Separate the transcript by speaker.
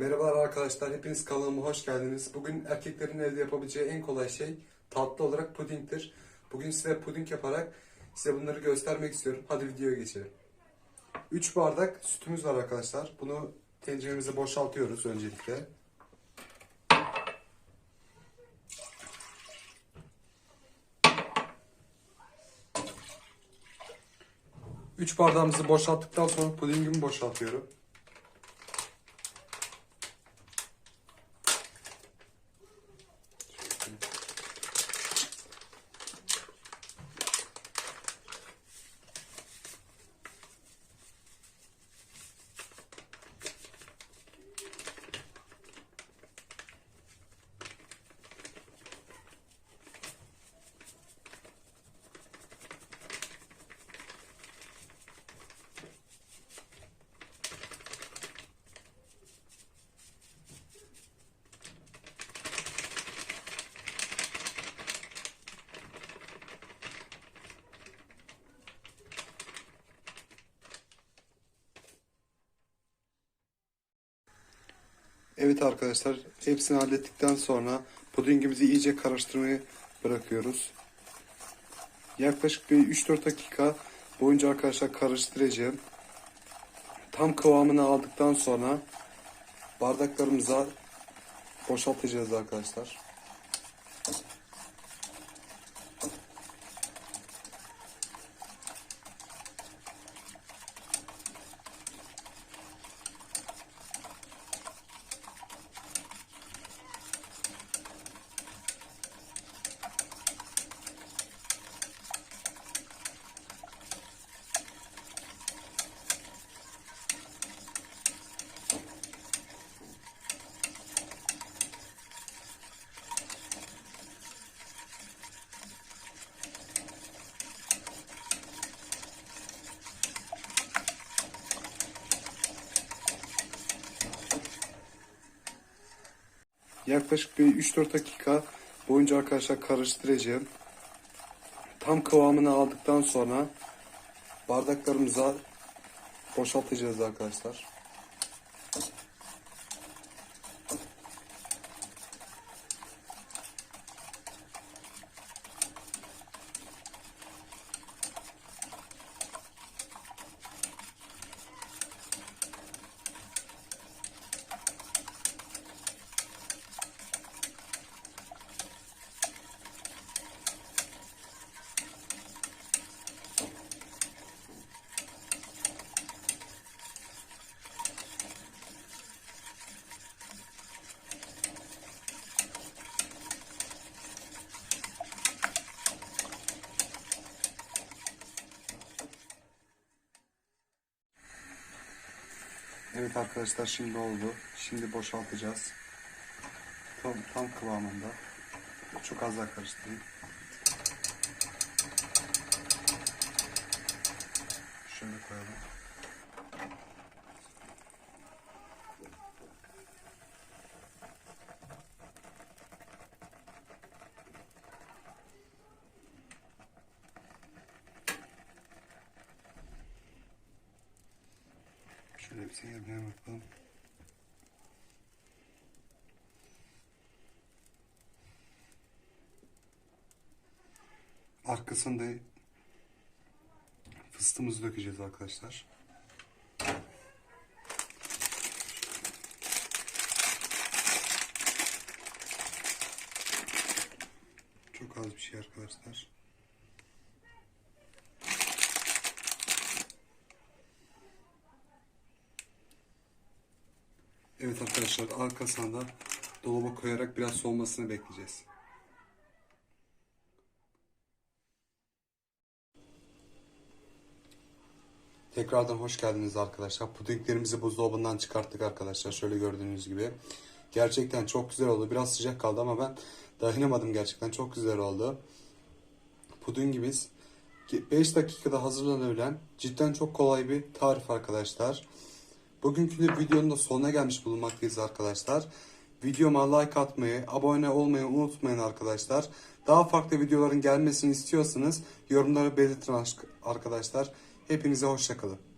Speaker 1: Merhabalar arkadaşlar, hepiniz kanalıma hoş geldiniz. Bugün erkeklerin elde yapabileceği en kolay şey tatlı olarak pudingdir. Bugün size puding yaparak size bunları göstermek istiyorum. Hadi videoya geçelim. 3 bardak sütümüz var arkadaşlar. Bunu tenceremize boşaltıyoruz öncelikle. Üç bardağımızı boşalttıktan sonra pudingimi boşaltıyorum. Evet arkadaşlar hepsini hallettikten sonra pudingimizi iyice karıştırmayı bırakıyoruz. Yaklaşık bir 3-4 dakika boyunca arkadaşlar karıştıracağım. Tam kıvamını aldıktan sonra bardaklarımıza boşaltacağız arkadaşlar. Yaklaşık bir 3-4 dakika boyunca arkadaşlar karıştıracağım. Tam kıvamını aldıktan sonra bardaklarımıza boşaltacağız arkadaşlar. Evet arkadaşlar şimdi oldu. Şimdi boşaltacağız. Tam, tam kıvamında. Çok az daha karıştırayım. Şöyle koyalım. Şöyle bir şey yapmaya bakalım. Arkasında fıstığımızı dökeceğiz arkadaşlar. Çok az bir şey arkadaşlar. Evet arkadaşlar arkasında dolaba koyarak biraz soğumasını bekleyeceğiz. Tekrardan hoş geldiniz arkadaşlar. Pudinglerimizi buzdolabından çıkarttık arkadaşlar. Şöyle gördüğünüz gibi. Gerçekten çok güzel oldu. Biraz sıcak kaldı ama ben dayanamadım gerçekten. Çok güzel oldu. Pudingimiz 5 dakikada hazırlanabilen cidden çok kolay bir tarif arkadaşlar. Bugünkü videonun da sonuna gelmiş bulunmaktayız arkadaşlar. Videoma like atmayı, abone olmayı unutmayın arkadaşlar. Daha farklı videoların gelmesini istiyorsanız yorumlara belirtin arkadaşlar. Hepinize hoşçakalın.